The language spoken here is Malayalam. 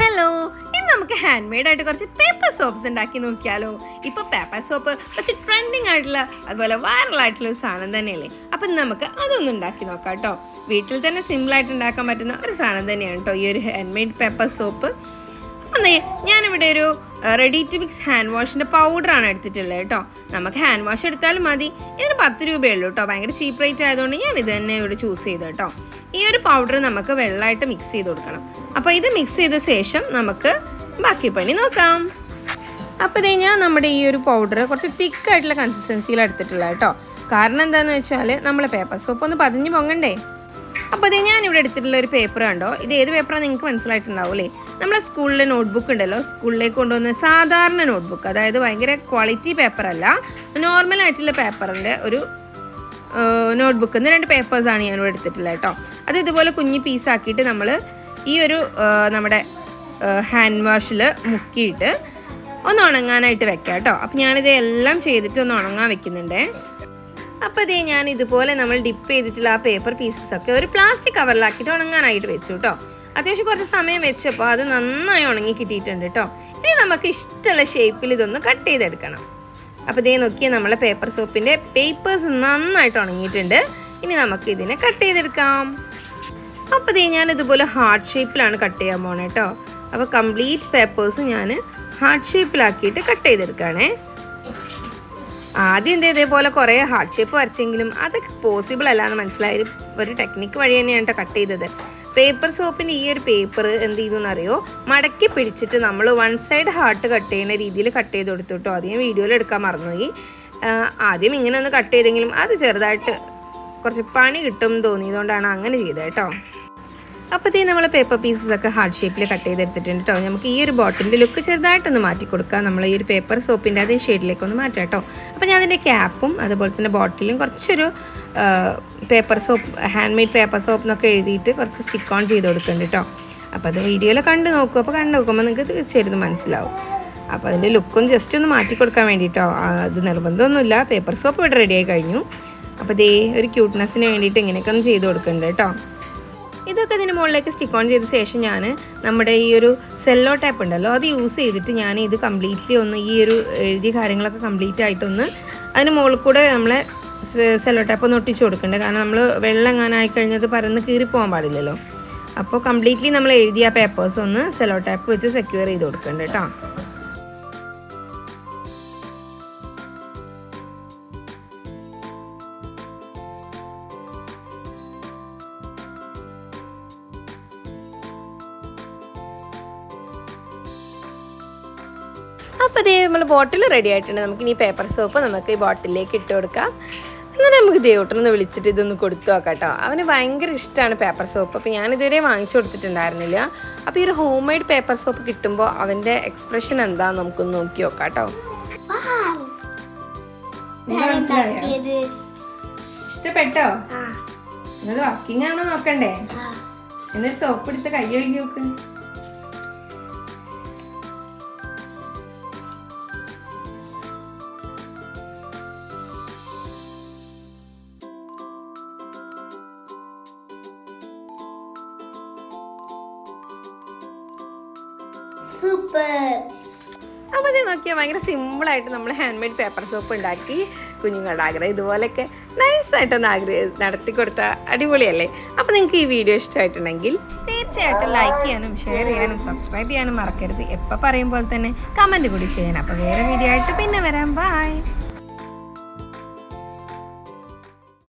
ഹലോ ഇന്ന് നമുക്ക് ഹാൻഡ് മെയ്ഡ് ആയിട്ട് കുറച്ച് പേപ്പർ സോപ്സ് ഉണ്ടാക്കി നോക്കിയാലോ. ഇപ്പൊ പേപ്പർ സോപ്പ് കുറച്ച് ട്രെൻഡിങ് ആയിട്ടുള്ള അതുപോലെ വൈറൽ ആയിട്ടുള്ള ഒരു സാധനം തന്നെയല്ലേ? അപ്പൊ നമുക്ക് അതൊന്നും ഉണ്ടാക്കി നോക്കാം കേട്ടോ. വീട്ടിൽ തന്നെ സിമ്പിൾ ആയിട്ട് ഉണ്ടാക്കാൻ പറ്റുന്ന ഒരു സാധനം തന്നെയാണ് കേട്ടോ ഈ ഒരു ഹാൻഡ് മെയ്ഡ് പേപ്പർ സോപ്പ് അന്നേ ഞാനിവിടെ ഒരു റെഡി ടു മിക്സ് ഹാൻഡ് വാഷിന്റെ പൗഡറാണ് എടുത്തിട്ടുള്ളത് കേട്ടോ. നമുക്ക് ഹാൻഡ് വാഷ് എടുത്താലും മതി. ഇതിന് പത്ത് രൂപയേ ഉള്ളൂ കേട്ടോ. ഭയങ്കര ചീപ്പ് റേറ്റ് ആയതുകൊണ്ട് ഞാൻ ഇത് തന്നെ ഇവിടെ ചൂസ് ചെയ്തു കേട്ടോ. ഈ ഒരു പൗഡർ നമുക്ക് വെള്ളമായിട്ട് മിക്സ് ചെയ്ത് കൊടുക്കണം. അപ്പോൾ ഇത് മിക്സ് ചെയ്ത ശേഷം നമുക്ക് ബാക്കി പണി നോക്കാം. അപ്പോൾ ഇതേ ഞാൻ നമ്മുടെ ഈ ഒരു പൗഡർ കുറച്ച് തിക്കായിട്ടുള്ള കൺസിസ്റ്റൻസിയിൽ എടുത്തിട്ടുള്ള കേട്ടോ. കാരണം എന്താണെന്ന് വെച്ചാൽ നമ്മൾ പേപ്പർ സോപ്പ് ഒന്ന് പതിഞ്ഞ് പൊങ്ങണ്ടേ? അപ്പോൾ ഇത് ഞാൻ ഇവിടെ എടുത്തിട്ടുള്ള ഒരു പേപ്പർ കണ്ടോ? ഇത് ഏത് പേപ്പറാണ് നിങ്ങൾക്ക് മനസ്സിലായിട്ടുണ്ടാവും അല്ലേ? നമ്മളെ സ്കൂളിലെ നോട്ട്ബുക്ക് ഉണ്ടല്ലോ. സ്കൂളിലേക്ക് കൊണ്ടുവന്ന സാധാരണ നോട്ട്ബുക്ക് അതായത് ഭയങ്കര ക്വാളിറ്റി പേപ്പർ അല്ല. നോർമൽ ആയിട്ടുള്ള പേപ്പറിന്റെ ഒരു നോട്ട്ബുക്ക് എന്ന് രണ്ട് പേപ്പേഴ്സാണ് ഞാൻ ഇവിടെ എടുത്തിട്ടുള്ളത് കേട്ടോ. അത് ഇതുപോലെ കുഞ്ഞി പീസാക്കിയിട്ട് നമ്മൾ ഈ ഒരു നമ്മുടെ ഹാൻഡ് വാഷിൽ മുക്കിയിട്ട് ഒന്ന് ഉണങ്ങാനായിട്ട് വെക്കാം കേട്ടോ. അപ്പം ഞാനിത് എല്ലാം ചെയ്തിട്ട് ഒന്ന് ഉണങ്ങാൻ വെക്കുന്നുണ്ടേ. അപ്പോൾ ഇതേ ഞാൻ ഇതുപോലെ നമ്മൾ ഡിപ്പ് ചെയ്തിട്ടുള്ള ആ പേപ്പർ പീസസ് ഒക്കെ ഒരു പ്ലാസ്റ്റിക് കവറിലാക്കിയിട്ട് ഉണങ്ങാനായിട്ട് വെച്ചു കേട്ടോ അത്യാവശ്യം കുറച്ച് സമയം വെച്ചപ്പോൾ അത് നന്നായി ഉണങ്ങി കിട്ടിയിട്ടുണ്ട് കേട്ടോ ഇനി നമുക്ക് ഇഷ്ടമുള്ള ഷേപ്പിൽ ഇതൊന്ന് കട്ട് ചെയ്തെടുക്കണം. അപ്പോൾ ഇതേ നോക്കിയാൽ നമ്മളെ പേപ്പർ സോപ്പിന്റെ പേപ്പേഴ്സ് നന്നായിട്ട് ഉണങ്ങിയിട്ടുണ്ട്. ഇനി നമുക്ക് ഇതിനെ കട്ട് ചെയ്തെടുക്കാം. അപ്പോൾ ഇതേ ഞാൻ ഇതുപോലെ ഹാർട്ട് ഷേപ്പിലാണ് കട്ട് ചെയ്യാൻ പോണേ കേട്ടോ അപ്പോൾ കംപ്ലീറ്റ് പേപ്പേഴ്സ് ഞാൻ ഹാർട്ട് ഷേപ്പിലാക്കിയിട്ട് കട്ട് ചെയ്തെടുക്കുകയാണേ ആദ്യം ഇതേപോലെ കുറേ ഹാർട്ട് ഷേപ്പ് വരച്ചെങ്കിലും അതൊക്കെ പോസിബിൾ അല്ല എന്ന് മനസ്സിലായ. ഒരു- ടെക്നിക്ക് വഴി തന്നെയാണ് കേട്ടോ ചെയ്തത്. പേപ്പർ സോപ്പിന്റെ ഈ ഒരു പേപ്പർ എന്ത് ചെയ്തു എന്നറിയോ? മടക്കി പിടിച്ചിട്ട് നമ്മൾ വൺ സൈഡ് ഹാർട്ട് കട്ട് ചെയ്യുന്ന രീതിയിൽ കട്ട് ചെയ്ത് കൊടുത്തു കേട്ടോ ഞാൻ വീഡിയോയിൽ എടുക്കാൻ മറന്നുപോയി. ആദ്യം ഇങ്ങനെ ഒന്ന് കട്ട് ചെയ്തെങ്കിലും അത് ചെറുതായിട്ട് കുറച്ച് പണി കിട്ടും തോന്നിയതുകൊണ്ടാണ് അങ്ങനെ ചെയ്തത് കേട്ടോ അപ്പോഴത്തേ നമ്മൾ പേപ്പർ പീസസ് ഒക്കെ ഹാർഡ് ഷേപ്പിൽ കട്ട് ചെയ്തെടുത്തിട്ടുണ്ട് കേട്ടോ നമുക്ക് ഈ ഒരു ബോട്ടിലിന്റെ ലുക്ക് ചെറുതായിട്ടൊന്ന് മാറ്റി കൊടുക്കാം. നമ്മൾ ഈ ഒരു പേപ്പർ സോപ്പിന്റെ അതേ ഷെയ്ഡിലേക്ക് ഒന്ന് മാറ്റാം കേട്ടോ അപ്പോൾ ഞാൻ അതിന്റെ ക്യാപ്പും അതുപോലെ തന്നെ ബോട്ടിലും കുറച്ചൊരു paper soap handmade paper soap എന്നൊക്കെ എഴുതിയിട്ട് കുറച്ച് സ്റ്റിക്ക് ഓൺ ചെയ്ത് കൊടുക്കുന്നുണ്ട് കേട്ടോ അപ്പോൾ അത് വീഡിയോയിൽ കണ്ട് നോക്കും. അപ്പോൾ കണ്ട് നോക്കുമ്പോൾ നിങ്ങൾക്ക് തീർച്ചയായിട്ടും മനസ്സിലാവും. അപ്പോൾ അതിന്റെ ലുക്കും ജസ്റ്റ് ഒന്ന് മാറ്റി കൊടുക്കാൻ വേണ്ടിയിട്ടോ അത് നിർബന്ധമൊന്നുമില്ല. പേപ്പർ സോപ്പ് ഇവിടെ റെഡിയായി കഴിഞ്ഞു. അപ്പോൾ ദേ ഒരു ക്യൂട്ട്നെസ്സിന് വേണ്ടിയിട്ട് ഇങ്ങനെയൊക്കെ ഒന്ന് ചെയ്ത് കൊടുക്കുന്നുണ്ട് കേട്ടോ ഇതൊക്കെ ഇതിന് മുകളിലേക്ക് സ്റ്റിക്ക് ഓൺ ചെയ്ത ശേഷം ഞാൻ നമ്മുടെ ഈ ഒരു സെല്ലോ ടാപ്പ് ഉണ്ടല്ലോ അത് യൂസ് ചെയ്തിട്ട് ഞാൻ ഇത് കംപ്ലീറ്റ്ലി ഒന്ന് ഈ ഒരു എഴുതിയ കാര്യങ്ങളൊക്കെ കംപ്ലീറ്റ് ആയിട്ടൊന്ന് അതിന് മുകളിൽ കൂടെ നമ്മളെ സെല്ലോ ടാപ്പ് ഒന്ന് ഒട്ടിച്ച് കൊടുക്കണ്ടേ? കാരണം നമ്മൾ വെള്ളം എങ്ങാനായി കഴിഞ്ഞത് പരന്ന് കീറി പോകാൻ പാടില്ലല്ലോ. അപ്പോൾ കംപ്ലീറ്റ്ലി നമ്മൾ എഴുതിയ പേപ്പേഴ്സ് ഒന്ന് സെല്ലോ ടാപ്പ് വെച്ച് സെക്യൂർ ചെയ്ത് കൊടുക്കണ്ട കേട്ടോ അപ്പോൾ ഇതേ നമ്മൾ ബോട്ടിൽ റെഡി ആയിട്ടുണ്ട്. നമുക്ക് ഇനി പേപ്പർ സോപ്പ് നമുക്ക് ഈ ബോട്ടിലേക്ക് ഇട്ട് കൊടുക്കാം. അങ്ങനെ നമുക്ക് ദേവട്ടനൊന്ന് വിളിച്ചിട്ട് ഇതൊന്ന് കൊടുത്തു നോക്കാം കേട്ടോ അവന് ഭയങ്കര ഇഷ്ടമാണ് പേപ്പർ സോപ്പ് അപ്പോൾ ഞാൻ ഇതുവരെ വാങ്ങിച്ചു കൊടുത്തിട്ടുണ്ടായിരുന്നില്ല. അപ്പോൾ ഈ ഒരു ഹോം മെയ്ഡ് പേപ്പർ സോപ്പ് കിട്ടുമ്പോൾ അവന്റെ എക്സ്പ്രഷൻ എന്താന്ന് നമുക്കൊന്ന് നോക്കി നോക്കാം കേട്ടോ ഇഷ്ടപ്പെട്ടോ? എന്നത് വർക്കിംഗ് ആണോ നോക്കണ്ടേ? എന്നൊരു സോപ്പ് എടുത്ത് കൈ ഒഴുകി നോക്ക്. സൂപ്പർ. അപ്പോൾ ഇത് നോക്കിയാൽ ഭയങ്കര സിമ്പിളായിട്ട് നമ്മൾ ഹാൻഡ് മെയ്ഡ് പേപ്പർ സോപ്പ് ഉണ്ടാക്കി കുഞ്ഞുങ്ങളുടെ ആഗ്രഹം. ഇതുപോലെയൊക്കെ നൈസായിട്ടൊന്ന് ആഗ്രഹം നടത്തി കൊടുത്ത അടിപൊളിയല്ലേ? അപ്പോൾ നിങ്ങൾക്ക് ഈ വീഡിയോ ഇഷ്ടമായിട്ടുണ്ടെങ്കിൽ തീർച്ചയായിട്ടും ലൈക്ക് ചെയ്യാനും ഷെയർ ചെയ്യാനും സബ്സ്ക്രൈബ് ചെയ്യാനും മറക്കരുത്. എപ്പോൾ പറയുമ്പോൾ തന്നെ കമന്റ് കൂടി ചെയ്യാൻ അപ്പോൾ വേറെ വീഡിയോ ആയിട്ട് പിന്നെ വരാം. ബായ്